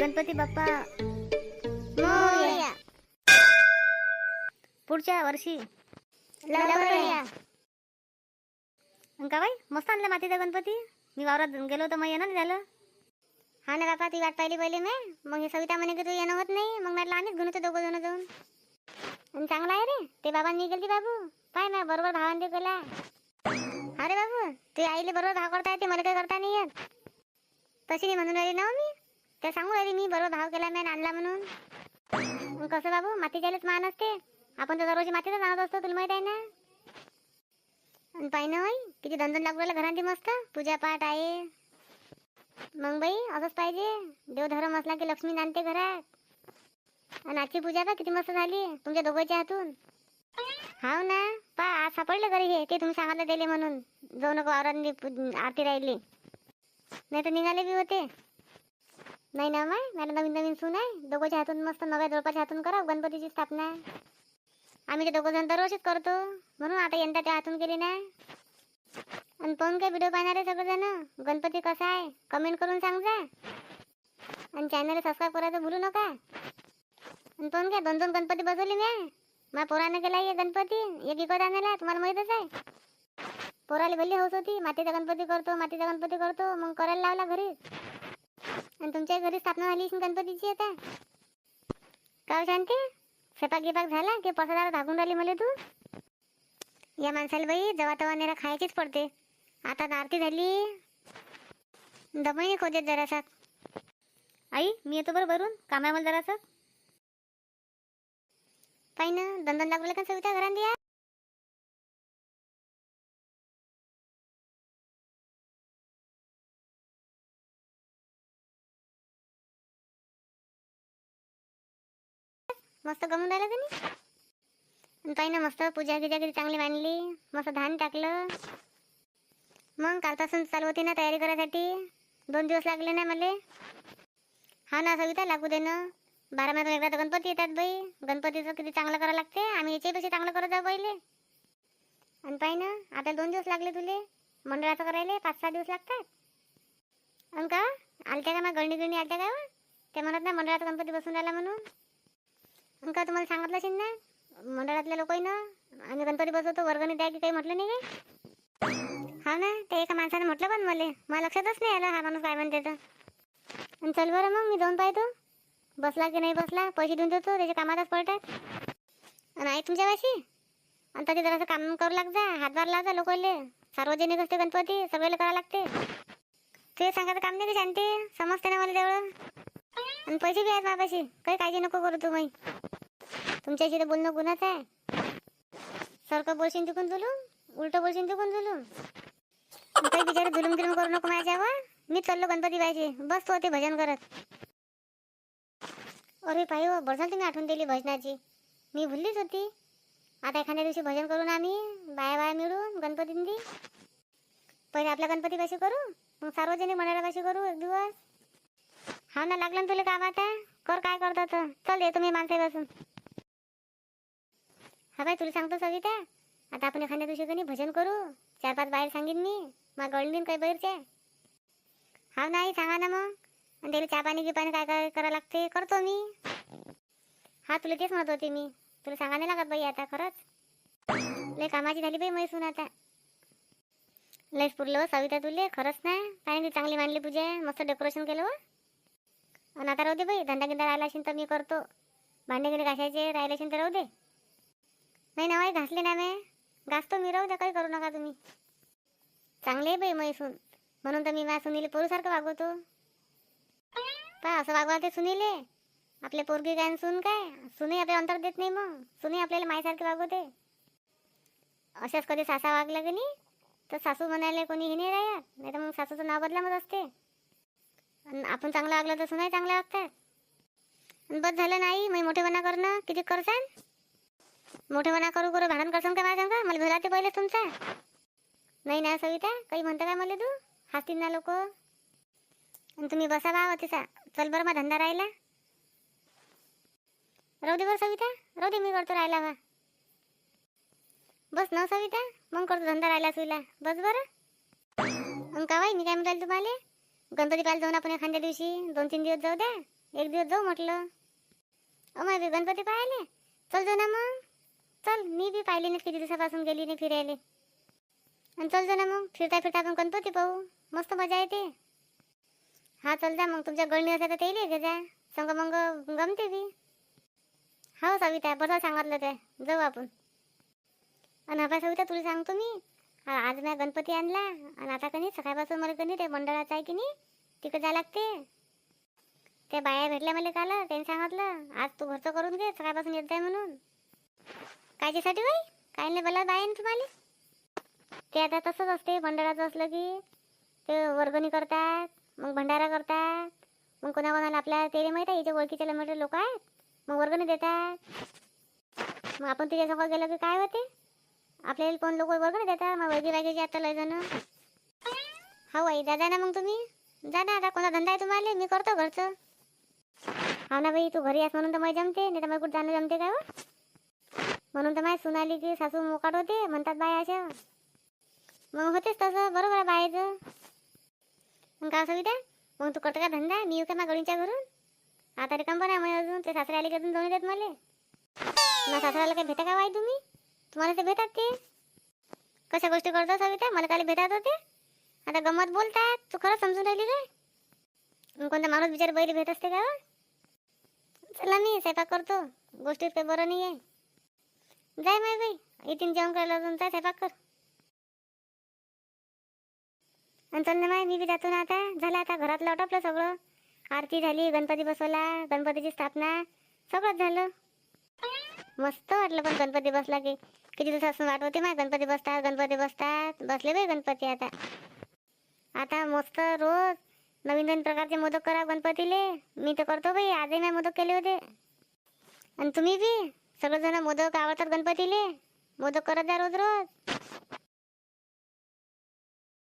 गणपती बाप्पा. मोरया. पुढच्या वर्षी. लवकर या. का बाई मस्त आणला मातीचा गणपती. मी वावरात गेलो तर मग येणं नाही झालं. हा ना बापा ती वाट पाहिली पहिले मी. मग हे सविता म्हणे की तू येणं होत नाही. मग म्हटलं आम्हीच घेऊन येतो दोघं जण जाऊन. आणि चांगला आहे रे. ते बाबांनी गेली बाबू. पाय ना बरोबर भावांनी केला. अरे बाबू ते आईले बरोबर भाव करता येते मला काही करता नाही येत. तशी नाही म्हणून राहिली ना हो मी. तर सांगू राहिली मी बरोबर भाव केला मी आणला म्हणून. कसं बाबू मातीच्यालेच मान असते. आपण तर दररोज मातीतच आणत असतो तुला माहीत आहे ना? आणि पाय ना किती दंदन लागू राहिला घरांती मस्त. पूजापाठ आहे. मग बाई असंच पाहिजे. देवधर्म असला की लक्ष्मी नांदते घरात. आणि आजची पूजा का किती मस्त झाली. तुमच्या दोघांच्या हातून. हाव ना? पा आज सापडलं घरी हे ते तुम्ही सांगायला दिले म्हणून. जाऊ नको वावरांनी आरती राहिली. नाही तर निघाले बी होते. नाही ना माय मला नवीन नवीन सून आहे. दोघांच्या हातून मस्त नव्या जोडपाच्या हातून करा गणपतीची स्थापना. आम्ही ते दोघं जण दरवर्षीच करतो. म्हणून आता यंदा त्या हातून केली ना आणि पाहून काय व्हिडिओ पाहणार आहे सगळेजण? गणपती कसा आहे? कमेंट करून सांगा आणि चॅनल सबस्क्राईब करायचं भूलू नका. आणि पाहून काय दोन दोन गणपती बसवले मी. मा पोरानं केला हे गणपती एक इकत आणायला तुम्हाला माहीतच आहे. पोराला भल्ली हौस होती. मातीचा गणपती करतो मातीचा गणपती करतो मग करायला लावला घरी. आणि तुमच्या घरी स्थापना झाली गणपतीची आता. काय हो शांती स्वयंपाक गिपाक झाला की पसारा धागून राहिली मला तू? या माणसाला बाई जवा तवा नेरा खायचीच पडते. आता आरती झाली. दमही खोदेत जरासा. आई मी येतो बरं भरून. काम आहे मला जरासा. पाहि ना दोन दोन का सविता? घरात या. मस्त गमून राहिलं का नाही? पाहि ना मस्त पूजा गिजा किती चांगली मांडली मस्त धान टाकलं. मग कालपासून चालू होती ना तयारी करायसाठी. दोन दिवस लागले ना मला. हा ना सविता लागू दे ना. बारा महिन्यात एकदा तर गणपती येतात बाई. गणपतीचं किती चांगलं करावं लागते. आम्ही याच्यापेक्षा चांगलं करत जाऊ पहिले. आणि पाहि ना आता दोन दिवस लागले तुले. मंडळाचं करायला पाच सहा दिवस लागतात. आणि का? आलत्या का मग गळणी गिळणी आलत्या का त्या ते म्हणत ना मंडळाचा गणपती बसून राहिला म्हणून. का तुम्हाला सांगितलं असेल ना? मंडळातल्या लोकही ना? आम्ही गणपती बसवतो वर्गणी द्या की काही म्हटलं नाही काय? हा ना? ते एका माणसाने म्हटलं पण मला. मला लक्षातच नाही आलं हा माणूस काय म्हणते तर. आणि चल बरं मग मी जाऊन पाहतो. बसला की नाही बसला पैसे देऊन देतो त्याच्या कामातच पडतात आणि आहे तुमच्या पाशी? आणि तरी जरासं काम करू लाग जा हातभार लाव जा सार्वजनिक असते गणपती सगळ्याला करावं लागते. ते सांगायचं काम नाही का शांती? समजते ना मला तेवढं? आणि पैसे बी आहेत माझ्यापाशी काही काळजी नको करू तू माही तुमच्याशी तर बोलणं गुन्हाच आहे. सारखं बोलशील तिकून जुलूम उलटं बोलशील तिकून जुलूम. काही बिचारे जुलूम गिलूम करू नको माझ्यावर. मी चाललो गणपती पाहिजे बस तू ते भजन करत. अरे पायी हो तुम्ही आठवण दिली भजनाची. मी भुललीच होती. आता एखाद्या दिवशी भजन करून आम्ही बाया बाया मिळून गणपतींनी. पहिले आपल्या गणपतीपाशी करू. मग सार्वजनिक मंडळापाशी करू एक दिवस. हा ना लागलं ना तुला काम आता कर काय करतो तर चल येतो मी माणसे बसून. हा बाई तुला सांगतो सविता. आता आपण एखाद्या दिवशी कधी भजन करू? चार पाच बाहेर सांगेन मी. मग गळलीन काही बाहेरचे. हा नाही सांगा ना मग. आणि त्याला चहा पाणी पाणी काय काय करावं लागते? करतो मी. हा तुला तेच म्हणत होते मी. तुला सांगा नाही लागत बाई आता खरंच? लय कामाची झाली बाई मैसून आता. लयच पुरलं हो सविता तुले खरंच ना? काय नाही चांगली मांडली पूजा मस्त डेकोरेशन केलं हो. आणि आता राहू दे बाई धंदा गिंदा राहिला असेल तर मी करतो. भांडे गिंडे घासायचे राहिले असेल तर राहू दे. नाही ना घासले ना मी. घासतो मी राहू द्या काही करू नका तुम्ही. चांगले आहे बाई मैसून म्हणून तर मी माझ्या सुनील पोरूसारखं वागवतो. पा असं वागवा ते सुनीले. आपले पोरगी काय आणि काय? सुने आपले अंतर देत नाही मग. सुनी आपल्याला मायसारखे वागवते. अशाच कधी सासा वागला की नाही तर सासू म्हणायला कोणी हे नाही राहत. नाही तर मग सासूचं नाव बदलामच असते. आणि आपण चांगलं वागलं तसं नाही चांगलं वागतात आणि बस झालं नाही मी मोठेपणा करणं किती करसान? मोठेपणा करू करू भांडण करसान का माझ्या संग मला भेला ते पहिले तुमचा. नाही ना सविता काही म्हणतं काय मला तू? हसतील ना लोक. आणि तुम्ही बसा बा तिचा. चल बरं मग धंदा राहिला. राहू दे बरं सविता राहू दे मी करतो राहिला बा. बस ना सविता मग करतो धंदा राहिला तुला बस बरं. मग का बाई मी काय म्हणाल तुम्हाला? गणपती पाहायला जाऊन आपण एखाद्या दिवशी दोन तीन दिवस जाऊ द्या. एक दिवस जाऊ म्हटलं. अमय बी गणपती पाहिले. चल जाऊ ना मग. चल मी बी पाहिले नाही किती दिवसापासून गेली नाही फिरायला. आणि चल जाऊ ना मग. फिरता फिरता आपण गणपती पाहू. मस्त मजा येते. हा चल जा मग. तुमच्या गळणी असेल तर ते घे जा संग मग गमते बी. हो सविता. बरं सांगितलं ते जाऊ आपण. आणि हा सविता तुला सांगतो मी. आज मी गणपती आणला आणि आता कधी सकाळपासून मला कधी ते मंडळाचं आहे की नाही तिकडे जायला लागते. त्या बाया भेटल्या मला काल त्यांनी सांगितलं आज तू घरचं करून घे सकाळपासून येत जाय म्हणून. कायच्यासाठी बाई काय नाही बोला बाई तुम्हाला. ते आता तसंच असते मंडळाचं असलं की ते वर्गणी करतात मग भंडारा करतात मग कोणाकोणाला आपल्या ते माहीत आहे इथे ओळखीच्या मोठे लोक आहेत मग वर्गणी देतात. मग आपण तिच्यासोबत गेलो की काय होते? आपल्याला कोण लोक वर्गणी देतात मग वैगी वागेची आता लय जण. हा बाई जा जा ना मग तुम्ही? जा ना आता कोणता धंदा आहे तुम्हाला? मी करतो घरचं. हा ना बाई तू घरी आहेस म्हणून तर मला जमते नाही तर मला कुठं जाणं जमते काय म्हणून तर माझी सुनाली की सासू मोकाट होते म्हणतात बाया अशा. मग होतेच तसं बरोबर आहे बायाचं. मग काय सुविधा? मग तू करतो का धंदा? मी येऊ का माझ्या गडींच्या घरून? आता रिकाम पण आहे मग अजून ते सासरे आले की अजून जाऊन देत मला. मग सासऱ्याला काही भेटा का बाई तुम्ही? तुम्हाला ते भेटतात ते? कशा गोष्टी करतो सविता? मला काल भेटत होते. आता गमत बोलतात तू खरंच समजून राहिली काय? मग कोणता माणूस बिचार बैल भेट असते का चला मी स्वयंपाक करतो. गोष्टीत काही बरं नाही आहे जाय माय बाई. इथून जेवण करायला अजून जाय स्वयंपाक कर. आणि चल ना माय मी बी जातो ना आता. झालं आता घरातलं आटपलं सगळं. आरती झाली गणपती बसवला गणपतीची स्थापना. सगळंच झालं. मस्त वाटलं पण गणपती बसला की. किती दिवसापासून वाट होती माय? गणपती बसतात गणपती बसतात. बसले बाई गणपती आता. आता मस्त रोज नवीन नवीन प्रकारचे मोदक करा गणपतीले. मी तर करतो बाई. आजही मी मोदक केले होते. आणि तुम्ही बी? सगळेजण मोदक आवडतात गणपतीले. मोदक करत जा रोज रोज